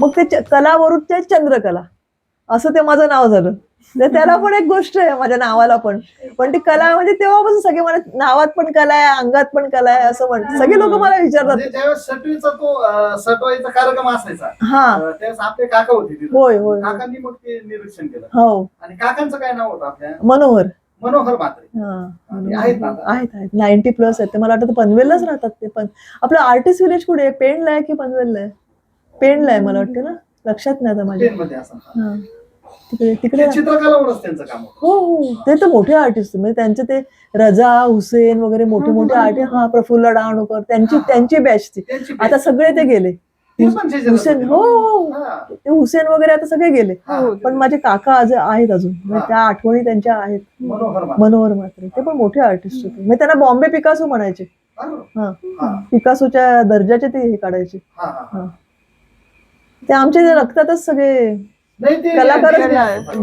मग ते कलावरून ते चंद्रकला. असं ते माझं नाव झालं. तर त्याला पण एक गोष्ट आहे माझ्या नावाला पण. पण ती कला म्हणजे तेव्हापासून सगळे मला नावात पण कला आहे अंगात पण कला आहे असं म्हणतात सगळे लोक मला विचारतात. म्हणजे कार्यक्रम असायचा हा. आपले काका होते होय, होय. काकांनी मग ते निरीक्षण केलं. हो. आणि काकांचं काय नाव होतं आपल्या? मनोहर. मनोहर आहेत? आहेत नाईन्टी प्लस आहेत. ते मला वाटतं पनवेललाच राहतात ते पण. आपलं आर्टिस्ट विलेज कुठे पेणला आहे की पनवेलला आहे? आहे मला वाटतं ना? लक्षात नाही आता माझ्या. असं. हा. तिकडे तिकडे ते चित्रकलावरच त्यांचं काम होतं. हो हो. ते तर मोठे आर्टिस्ट म्हणजे त्यांचे ते रजा हुसेन वगैरे मोठे मोठे आर्टिस्ट हा प्रफुल्ल डहाणूकर. त्यांची त्यांची बॅच ती. त्यांची आता सगळे ते गेले. ती पण शेजारी हुसेन होती. हो हो. हा. ते हुसेन वगैरे आता सगळे गेले. हा. पण माझे काका आज आहेत अजून. म्हणजे त्या आठवणी त्यांच्या आहेत. मनोहर मात्र. ते पण मोठे आर्टिस्ट होते. मी त्यांना बॉम्बे पिकासो म्हणायचे. बरोबर. हा. हा, पिकासोच्या दर्जाचे ते हे काढायचे. हा, हा, हा. ते आमच्या रक्तातच सगळे कलाकारच